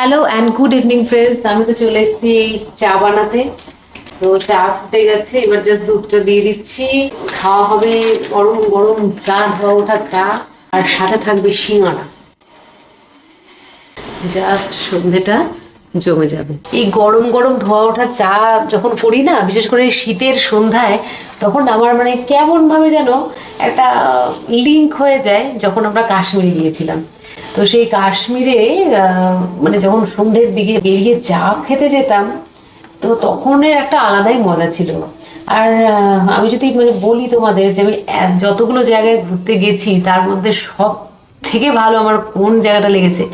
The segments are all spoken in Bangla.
Hello and good evening friends আমি তো চলে এসেছি এই চা বানাতে। তো চা ফুটে গেছে, এবার জাস্ট দুধটা দিয়ে দিচ্ছি। খাওয়া হবে গরম গরম চা, ধোয়া ওঠা চা, আর সাথে থাকবে সিঙ্গারা জাস্ট সন্ধেটা জমে যাবে। এই গরম গরম ধোয়া ওঠা চা যখন করি না, বিশেষ করে শীতের সন্ধ্যায়, তখন আমার মানে কেমন ভাবে যেন একটা লিঙ্ক হয়ে যায়, যখন আমরা কাশ্মীরে গিয়েছিলাম। তো সেই কাশ্মীরে মানে যখন সন্ধ্যের দিকে বেরিয়ে চা খেতে যেতাম, তো তখনের একটা আলাদাই মজা ছিল। আর আমি যদি মানে বলি তোমাদের যে আমি যতগুলো জায়গায় ঘুরতে গেছি, তার মধ্যে সব থেকে ভালো আমার কোন জায়গাটা লেগেছে?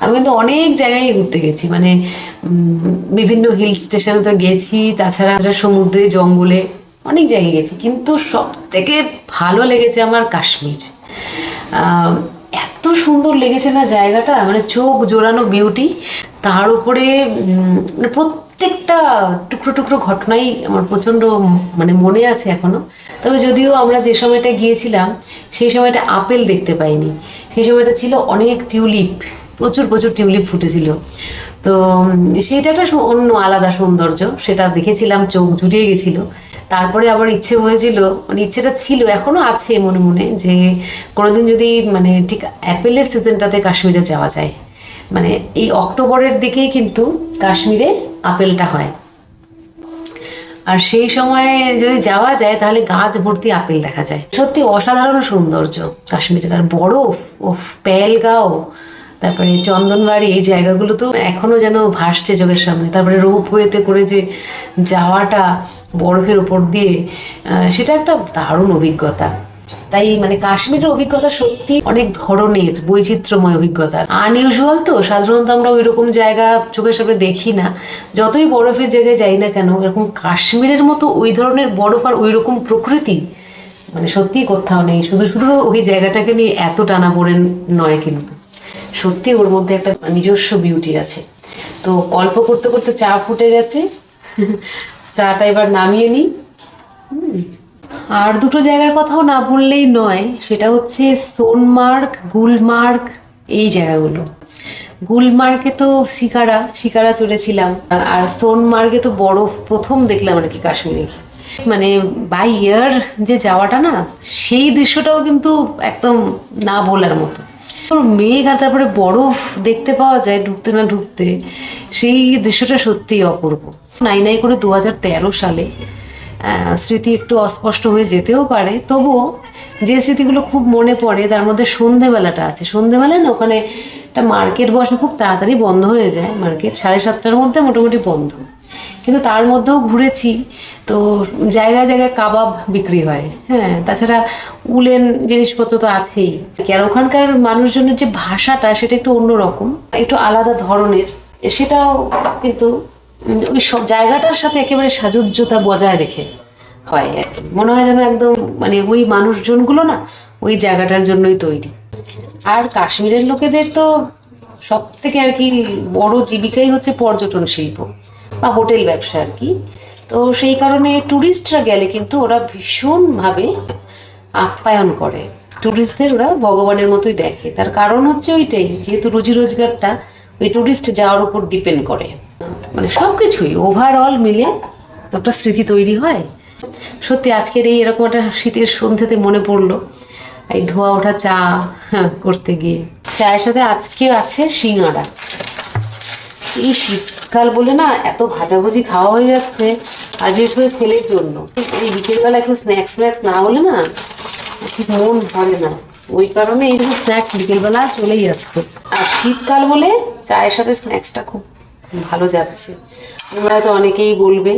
আমি কিন্তু অনেক জায়গায় ঘুরতে গেছি। মানে বিভিন্ন হিল স্টেশনে তো গেছি, তাছাড়া সমুদ্রে, জঙ্গলে অনেক জায়গায় গেছি। কিন্তু সব থেকে ভালো লেগেছে আমার কাশ্মীর। সুন্দর লেগেছে না জায়গাটা? মানে চোখ জোড়ানো বিউটি তার উপরে মানে প্রত্যেকটা টুকরো টুকরো ঘটনাই আমার প্রচণ্ড মানে মনে আছে এখনও। তবে যদিও আমরা যে সময়টা গিয়েছিলাম, সেই সময়টা আপেল দেখতে পাইনি। সেই সময়টা ছিল অনেক টিউলিপ, প্রচুর প্রচুর টিউলিপ ফুটেছিল। তো সেইটা একটা অন্য আলাদা সৌন্দর্য। সেটা দেখেছিলাম, চোখ জুড়িয়ে গেছিল। তারপরে আবার ইচ্ছে হয়েছিল মানে ইচ্ছেটা ছিল, এখনও আছে মনে মনে, যে কোনোদিন যদি মানে ঠিক অ্যাপেলের সিজনটাতে কাশ্মীরে যাওয়া যায়। মানে এই অক্টোবরের দিকেই কিন্তু কাশ্মীরে আপেলটা হয়। আর সেই সময়ে যদি যাওয়া যায়, তাহলে গাছ ভর্তি আপেল দেখা যায়। সত্যি অসাধারণ সৌন্দর্য কাশ্মীরের, আর বরফ ও পেলগাঁও তারপরে চন্দনবাড়ি, এই জায়গাগুলো তো এখনও যেন ভাসছে চোখের সামনে। তারপরে রোপওয়েতে করে যে যাওয়াটা বরফের উপর দিয়ে সেটা একটা দারুণ অভিজ্ঞতা। তাই মানে কাশ্মীরের অভিজ্ঞতা সত্যি অনেক ধরনের, বৈচিত্র্যময় অভিজ্ঞতা। আনইউজুয়াল তো, সাধারণত আমরা ওই রকম জায়গা চোখের সামনে দেখি না। যতই বরফের জায়গায় যাই না কেন, এরকম কাশ্মীরের মতো ওই ধরনের বরফ আর ওই রকম প্রকৃতি মানে সত্যিই কোথাও নেই। শুধু শুধু ওই জায়গাটাকে নিয়ে এত টানা পড়েন নয় কিন্তু। সত্যি ওর মধ্যে একটা নিজস্ব বিউটি আছে। তো গল্প করতে করতে চা ফুটে গেছে। চাটা এবার নামিয়ে নিই। আর দুটো জায়গার কথাও না বললেই নয়, সেটা হচ্ছে সোনমার্গ, গুলমার্গ, এই জায়গাগুলো। গুলমার্গে তো শিকারা শিকারা চলেছিলাম। আর সোনমার্গে তো বরফ প্রথম দেখলাম আর কি কাশ্মীরে মানে বাই ইয়ার যে যাওয়াটা না, সেই দৃশ্যটাও কিন্তু একদম না বলার মতো। মেঘ আর তারপরে বরফ দেখতে পাওয়া যায় ঢুকতে না ঢুকতে সেই দৃশ্যটা সত্যিই অপূর্ব। নাই নাই করে দু সালে স্মৃতি একটু অস্পষ্ট হয়ে যেতেও পারে, তবুও যে স্মৃতিগুলো খুব মনে পড়ে, তার মধ্যে সন্ধেবেলাটা আছে। সন্ধেবেলায় না ওখানে একটা মার্কেট বসে, খুব তাড়াতাড়ি বন্ধ হয়ে যায় মার্কেট, সাড়ে সাতটার মধ্যে মোটামুটি বন্ধ। কিন্তু তার মধ্যেও ঘুরেছি, তো জায়গায় জায়গায় কাবাব বিক্রি হয়। হ্যাঁ তাছাড়া উলেন জিনিসপত্র তো আছেই। আর ওখানকার মানুষজনের যে ভাষাটা সেটা একটু অন্যরকম, একটু আলাদা ধরনের, সেটাও কিন্তু ওই সব জায়গাটার সাথে একেবারে সাজুজ্যতা বজায় রেখে হয়। আর কি। মনে হয় যেন একদম মানে ওই মানুষজনগুলো না ওই জায়গাটার জন্যই তৈরি। আর কাশ্মীরের লোকেদের তো সব থেকে আর কি বড় জীবিকাই হচ্ছে পর্যটন শিল্প। বা হোটেল ব্যবসা আর কি। তো সেই কারণে ট্যুরিস্টরা গেলে কিন্তু ওরা ভীষণভাবে আপ্যায়ন করে। ট্যুরিস্টদের ওরা ভগবানের মতোই দেখে। তার কারণ হচ্ছে ওইটাই, যেহেতু রুজি রোজগারটা ওই ট্যুরিস্ট যাওয়ার উপর ডিপেন্ড করে। মানে সব কিছুই ওভারঅল মিলে একটা স্মৃতি তৈরি হয়। সত্যি আজকের এই এরকম একটা শীতের সন্ধ্যেতে মনে পড়ল। এই ধোয়া ওঠা চা করতে গিয়ে। চায়ের সাথে আজকে আছে সিঙ্গাড়া এই শীতকাল বলে না, এত ভাজাভুজি খাওয়া হয়ে যাচ্ছে, আর বিশেষ করে ছেলের জন্য। এই বিকেলবেলা একটু স্ন্যাক্স স্ন্যাক্স না হলে না ঠিক মন ভরে না। ওই কারণে এইরকম স্ন্যাক্স বিকেলবেলা চলেই আসছে। আর শীতকাল বলে চায়ের সাথে স্ন্যাক্সটা খুব ভালো যাচ্ছে। তোমরা হয়তো অনেকেই বলবে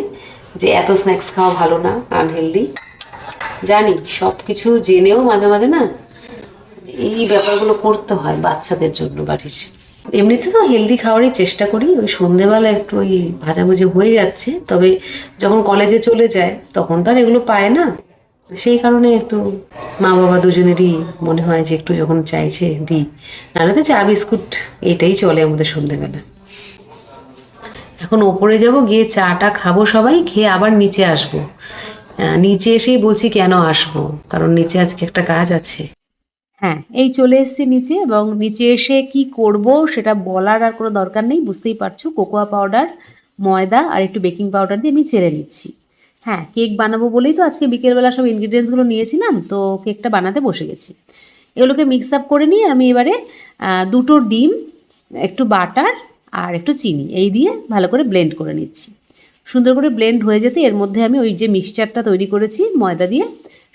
যে এত স্ন্যাক্স খাওয়া ভালো না আনহেলদি জানি সব কিছু জেনেও মাঝে মাঝে না, এই ব্যাপারগুলো করতে হয় বাচ্চাদের জন্য, বাড়ির এমনিতে তো হেলদি খাওয়ারই চেষ্টা করি, ওই সন্ধেবেলা একটু ওই ভাজাভুজি হয়ে যাচ্ছে, তবে যখন কলেজে চলে যায়, তখন তো আর এগুলো পায় না। সেই কারণে একটু মা বাবা দুজনেরই মনে হয় যে একটু যখন চাইছে দিই। নাহলে তো চা, বিস্কুট এটাই চলে আমাদের সন্ধেবেলা। এখন ওপরে যাব, গিয়ে চাটা খাব সবাই, খেয়ে আবার নিচে আসব। নিচে এসেই বলছি কেন আসব? কারণ নিচে আজকে একটা কাজ আছে। হ্যাঁ এই চলে এসেছি নিচে এবং নিচে এসে কি করব সেটা বলার আর কোনো দরকার নেই, বুঝতেই পারছ। কোকোয়া পাউডার, ময়দা আর একটু বেকিং পাউডার দিয়ে আমি চেড়ে নিচ্ছি। হ্যাঁ কেক বানাবো বলেই তো আজকে বিকেলবেলা সব ইনগ্রিডিয়েন্টসগুলো নিয়েছিলাম, তো কেকটা বানাতে বসে গেছি। এগুলোকে মিক্স আপ করে নিয়ে আমি এবারে দুটো ডিম, একটু বাটার আর একটু চিনি, এই দিয়ে ভালো করে ব্লেন্ড করে নিচ্ছি। সুন্দর করে ব্লেন্ড হয়ে যেতে এর মধ্যে আমি ওই যে মিক্সচারটা তৈরি করেছি, ময়দা দিয়ে।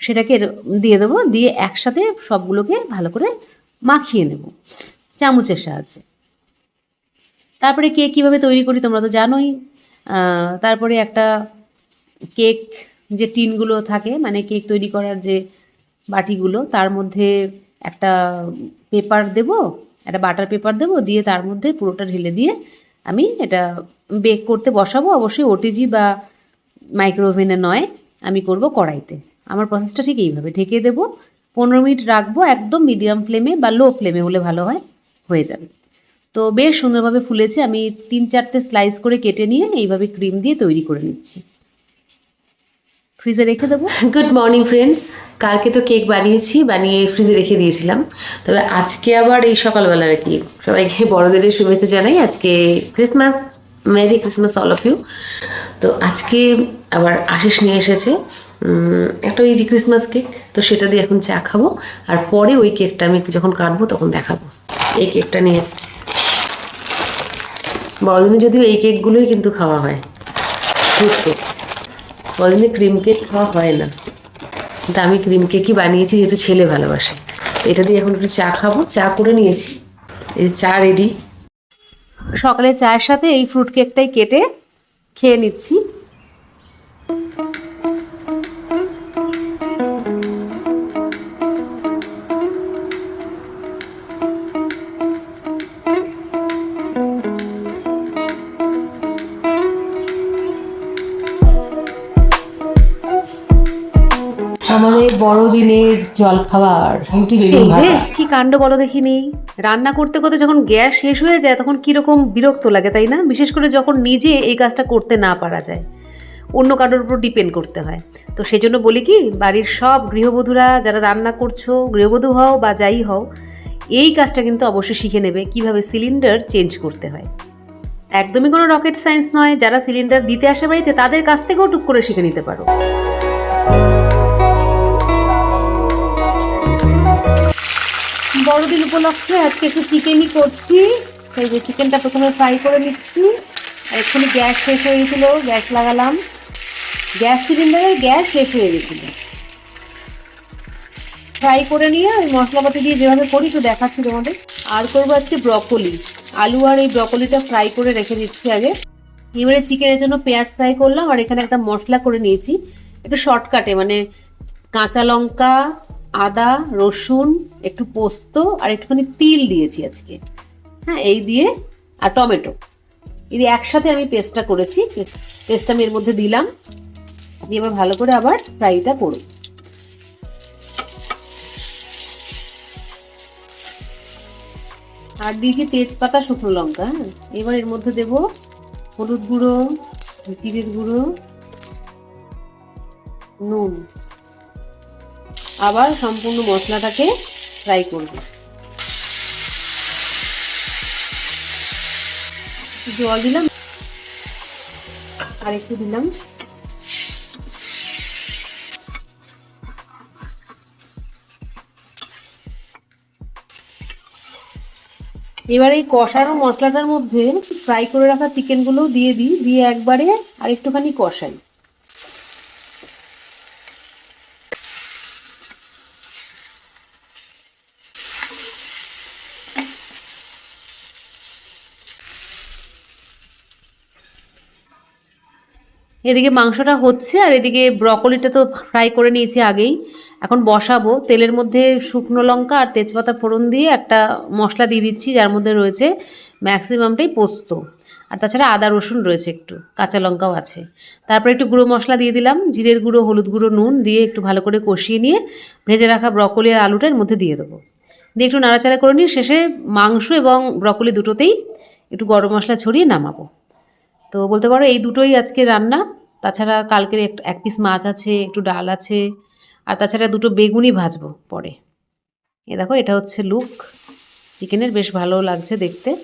সেটাকে দিয়ে দেবো, দিয়ে একসাথে সবগুলোকে ভালো করে মাখিয়ে নেব। চামচের সাহায্যে। তারপরে কেক কীভাবে তৈরি করি তোমরা তো জানোই। তারপরে একটা কেক, যে টিনগুলো থাকে মানে কেক তৈরি করার যে বাটিগুলো, তার মধ্যে একটা পেপার দেব, একটা বাটার পেপার দেব, দিয়ে তার মধ্যে পুরোটা ঢেলে দিয়ে আমি এটা বেক করতে বসাবো। অবশ্যই ওটিজি বা মাইক্রোওভেনে নয়, আমি করব কড়াইতে। আমার প্রসেসটা ঠিক এইভাবে ঢেকে দেবো। পনেরো মিনিট রাখব একদম মিডিয়াম ফ্লেমে বা লো ফ্লেমে হলে ভালো হয়, হয়ে যাবে। তো বেশ সুন্দরভাবে ফুলেছে, আমি তিন চারটে স্লাইস করে কেটে নিয়ে এইভাবে ক্রিম দিয়ে তৈরি করে নিচ্ছি। ফ্রিজে রেখে দেবো। গুড মর্নিং ফ্রেন্ডস কালকে তো কেক বানিয়েছি, বানিয়ে ফ্রিজে রেখে দিয়েছিলাম। তবে আজকে আবার এই সকালবেলা আর কি সবাইকে বড়দের শুভেচ্ছা জানাই। আজকে Christmas merry Christmas all of you তো আজকে আবার আশিস নিয়ে এসেছে। একটা যে ক্রিসমাস কেক তো সেটা দিয়ে এখন চা খাব। আর পরে ওই কেকটা আমি যখন কাটবো তখন দেখাবো। এই কেকটা নিয়ে এসেছি। বড়দিনে যদিও এই কেকগুলোই কিন্তু খাওয়া হয়। ফ্রুট কেক বড়দিনে ক্রিম কেক খাওয়া হয় না। কিন্তু আমি ক্রিম কেকই বানিয়েছি যেহেতু ছেলে ভালোবাসে। এটা দিয়ে এখন একটু চা খাব। চা করে নিয়েছি। এই চা রেডি সকালে চায়ের সাথে এই ফ্রুট কেকটাই কেটে খেয়ে নিচ্ছি। আমাদের বড়দিনের জল খাবার রুটি রে, কি কাণ্ড বলো দেখিনি? রান্না করতে করতে যখন গ্যাস শেষ হয়ে যায় তখন কীরকম বিরক্ত লাগে তাই না? বিশেষ করে যখন নিজে এই কাজটা করতে না পারা যায়। অন্য কারোর উপর ডিপেন্ড করতে হয়। তো সেজন্য বলি কি বাড়ির সব গৃহবধূরা যারা রান্না করছ গৃহবধূ হও বা যাই হও এই কাজটা কিন্তু অবশ্যই শিখে নেবে কীভাবে সিলিন্ডার চেঞ্জ করতে হয়। একদমই কোনো রকেট সায়েন্স নয় যারা সিলিন্ডার দিতে আসে বাড়িতে তাদের কাছ থেকেও টুক করে শিখে নিতে পারো। বড়দিন উপলক্ষে আজকে একটু চিকেনই করছি। এই যে চিকেনটা প্রথমে ফ্রাই করে নিচ্ছি। আর এক্ষুনি গ্যাস শেষ হয়ে গেছিল, গ্যাস লাগালাম। গ্যাস সিলিন্ডারের গ্যাস শেষ হয়ে গেছিল। ফ্রাই করে নিয়ে ওই মশলাপাতি দিয়ে যেভাবে করি একটু দেখাচ্ছি তোমাদের। আর করব আজকে ব্রকলি আলু আর এই ব্রকলিটা ফ্রাই করে রেখে দিচ্ছি আগে। এবারে চিকেনের জন্য পেঁয়াজ ফ্রাই করলাম, আর এখানে একটা মশলা করে নিয়েছি। একটু শর্টকাটে মানে কাঁচা লঙ্কা আদা, রসুন, একটু পোস্ত আর একটুখানি তিল দিয়েছি আজকে। হ্যাঁ এই দিয়ে আর টমেটো। এই একসাথে আমি পেস্টটা করেছি পেস্টটা আমি এর মধ্যে দিলাম। দিয়ে এবার ভালো করে আবার ফ্রাইটা করব আর দিয়েছি তেজপাতা, শুকনো লঙ্কা। এবার এর মধ্যে দেব হলুদ গুঁড়ো জিরের গুঁড়ো, নুন। আবার সম্পূর্ণ মশলাটাকে ফ্রাই করব। জল দিলাম। আর একটু দিলাম। এবার এই কষানো মশলাটার মধ্যে ফ্রাই করে রাখা চিকেনগুলো দিয়ে দিই, দিয়ে একবারে আর একটুখানি কষাই। এদিকে মাংসটা হচ্ছে আর এদিকে ব্রকলিটা তো ফ্রাই করে নিয়েছি আগেই। এখন বসাবো। তেলের মধ্যে শুকনো লঙ্কা আর তেজপাতা ফোড়ন দিয়ে একটা মশলা দিয়ে দিচ্ছি, যার মধ্যে রয়েছে ম্যাক্সিমামটাই পোস্ত। আর তাছাড়া আদা রসুন রয়েছে একটু, কাঁচা লঙ্কাও আছে। তারপরে একটু গুঁড়ো মশলা দিয়ে দিলাম, জিরের গুঁড়ো, হলুদ গুঁড়ো, নুন দিয়ে একটু ভালো করে কষিয়ে নিয়ে ভেজে রাখা ব্রকলি আর আলুটা এর মধ্যে দিয়ে দেবো। দিয়ে একটু নাড়াচাড়া করে নিয়ে শেষে মাংস এবং ব্রকলি দুটোতেই একটু গরম মশলা ছড়িয়ে নামাবো। তো বলতে পারো এই দুটোই আজকে রান্না। তাছাড়া কালকের এক- পিস মাছ আছে, একটু ডাল আছে, আর তাছাড়া দুটো বেগুনি ভাজবো পরে। এ দেখো, এটা হচ্ছে লুক চিকেনের বেশ ভালো লাগছে দেখতে।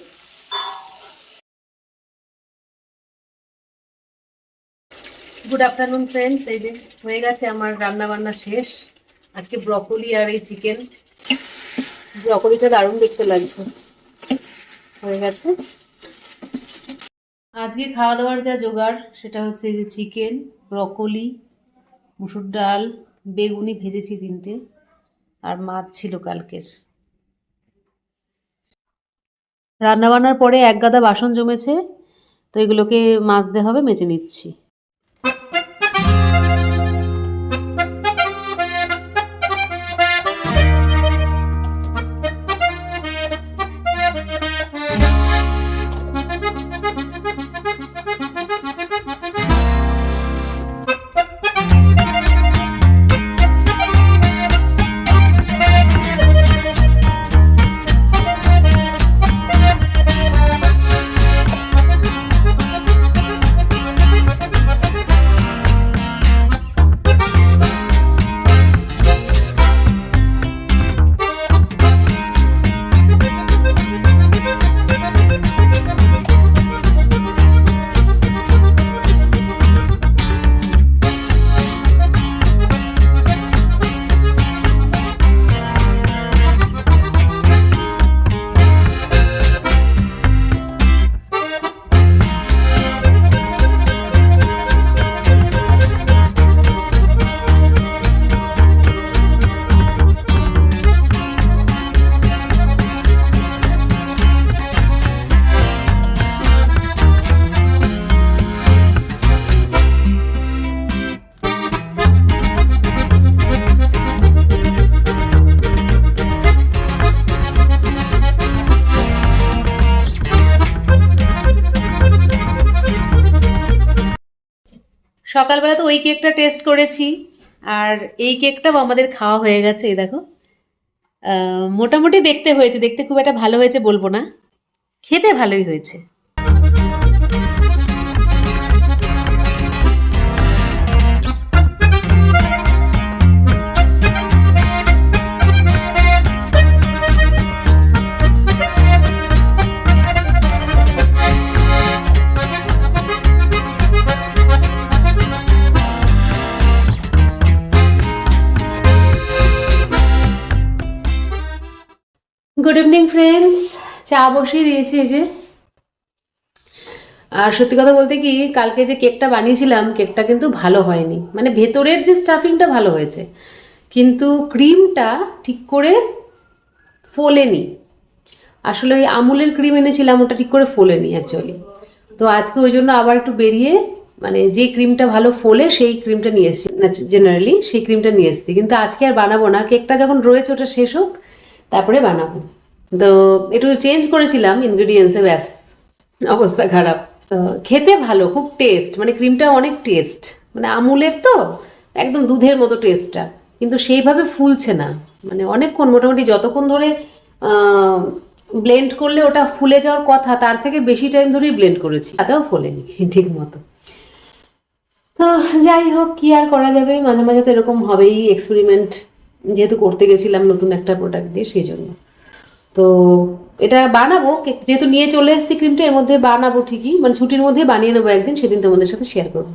গুড আফটারনুন ফ্রেন্ডস এই যে হয়ে গেছে আমার রান্না বান্না শেষ। আজকে ব্রকলি আর এই চিকেন ব্রকলিটা দারুণ দেখতে লাগছে। হয়ে গেছে। আজকে খাওয়া দাওয়ার যা জোগাড়, সেটা হচ্ছে যে চিকেন ব্রকলি মুসুর ডাল, বেগুনি ভেজেছি তিনটে, আর মাছ ছিল কালকের। রান্নাবান্নার পরে এক গাদা বাসন জমেছে, তো এগুলোকে মাজতে হবে, মেজে নিচ্ছি। সকালবেলা তো ওই কেকটা টেস্ট করেছি, আর এই কেকটাও আমাদের খাওয়া হয়ে গেছে, এই দেখো। মোটামুটি দেখতে হয়েছে, দেখতে খুব একটা ভালো হয়েছে বলব না। খেতে ভালোই হয়েছে। চা বসিয়ে দিয়েছি এই যে। আর সত্যি কথা বলতে কি, কালকে যে কেকটা বানিয়েছিলাম, কেকটা কিন্তু ভালো হয়নি। মানে ভেতরের যে স্টাফিংটা ভালো হয়েছে, কিন্তু ক্রিমটা ঠিক করে ফোলেনি। আসলে ওই আমুলের ক্রিম এনেছিলাম, ওটা ঠিক করে ফোলেনি অ্যাকচুয়ালি তো আজকে ওই জন্য আবার একটু বেরিয়ে মানে যে ক্রিমটা ভালো ফোলে, সেই ক্রিমটা নিয়ে এসেছি। জেনারেলি সেই ক্রিমটা নিয়ে এসেছি। কিন্তু আজকে আর বানাবো না। কেকটা যখন রয়েছে, ওটা শেষ হোক, তারপরে বানাবো। তো একটু চেঞ্জ করেছিলাম ইনগ্রিডিয়েন্টসে ব্যাস। অবস্থা খারাপ। তো খেতে ভালো, খুব টেস্ট মানে ক্রিমটা অনেক টেস্ট মানে আমুলের তো একদম দুধের মতো টেস্টটা কিন্তু সেইভাবে ফুলছে না। মানে অনেকক্ষণ, মোটামুটি যতক্ষণ ধরে ব্লেন্ড করলে ওটা ফুলে যাওয়ার কথা, তার থেকে বেশি টাইম ধরেই ব্লেন্ড করেছি। তাতেও ফোলেনি, ঠিক মতো। তো যাই হোক, কি আর করা যাবে? মাঝে মাঝে তো এরকম হবেই এক্সপেরিমেন্ট যেহেতু করতে গেছিলাম নতুন একটা প্রোডাক্ট দিয়ে, সেই জন্য। তো এটা বানাবো যেহেতু নিয়ে চলে এসেছি ক্রিমটা এর মধ্যে বানাবো ঠিকই মানে ছুটির মধ্যে বানিয়ে নেব একদিন, সেদিন তোমাদের সাথে শেয়ার করব।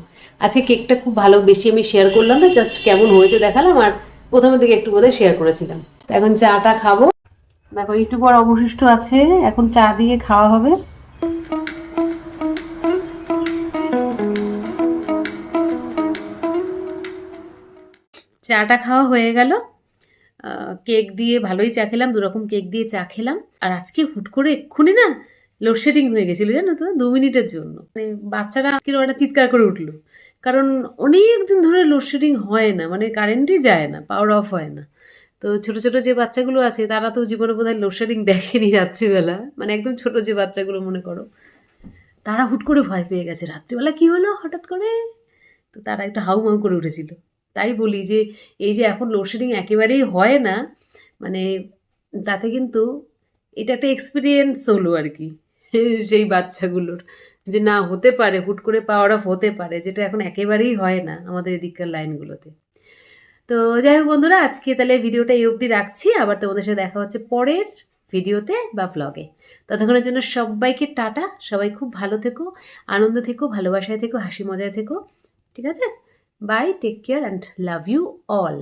আজকে কেকটা খুব ভালো, বেশি আমি শেয়ার করলাম না জাস্ট কেমন হয়েছে দেখালাম, আর প্রথমের দিকে একটু বোধহয় শেয়ার করেছিলাম। এখন চাটা খাব। দেখো একটু পর অবশিষ্ট আছে, এখন চা দিয়ে খাওয়া হবে। চাটা খাওয়া হয়ে গেল। কেক দিয়ে ভালোই চা খেলাম, দুরকম কেক দিয়ে চা খেলাম। আর আজকে হুট করে এক্ষুনি না লোডশেডিং হয়ে গেছিল, জানো তো, দু মিনিটের জন্য। মানে বাচ্চারা কীরকম একটা চিৎকার করে উঠল। কারণ অনেক দিন ধরে লোডশেডিং হয় না মানে কারেন্টই যায় না পাওয়ার অফ হয় না। তো ছোট ছোট যে বাচ্চাগুলো আছে, তারা তো জীবনে বোধহয় লোডশেডিং দেখেনি রাত্রিবেলা। মানে একদম ছোট যে বাচ্চাগুলো, মনে করো। তারা হুট করে ভয় পেয়ে গেছে। রাত্রিবেলা কি হলো হঠাৎ করে? তো তারা একটু হাউ মাউ করে উঠেছিল। তাই বলি যে, এই যে এখন লোডশেডিং একেবারেই হয় না মানে তাতে কিন্তু এটা একটা এক্সপিরিয়েন্স হলো আর কি, সেই বাচ্চাগুলোর। যে না, হতে পারে, হুট করে পাওয়ার অফ হতে পারে, যেটা এখন একেবারেই হয় না আমাদের এদিককার লাইনগুলোতে তো যাই হোক বন্ধুরা, আজকে তাহলে ভিডিওটা এই অবধি রাখছি। আবার তোমাদের সাথে দেখা হচ্ছে পরের ভিডিওতে বা ভ্লগে ততক্ষণের জন্য সবাইকে টাটা, সবাই খুব ভালো থেকো, আনন্দ থেকো, ভালোবাসায় থেকো, হাসি মজায় থেকো, ঠিক আছে? Bye take care and love you all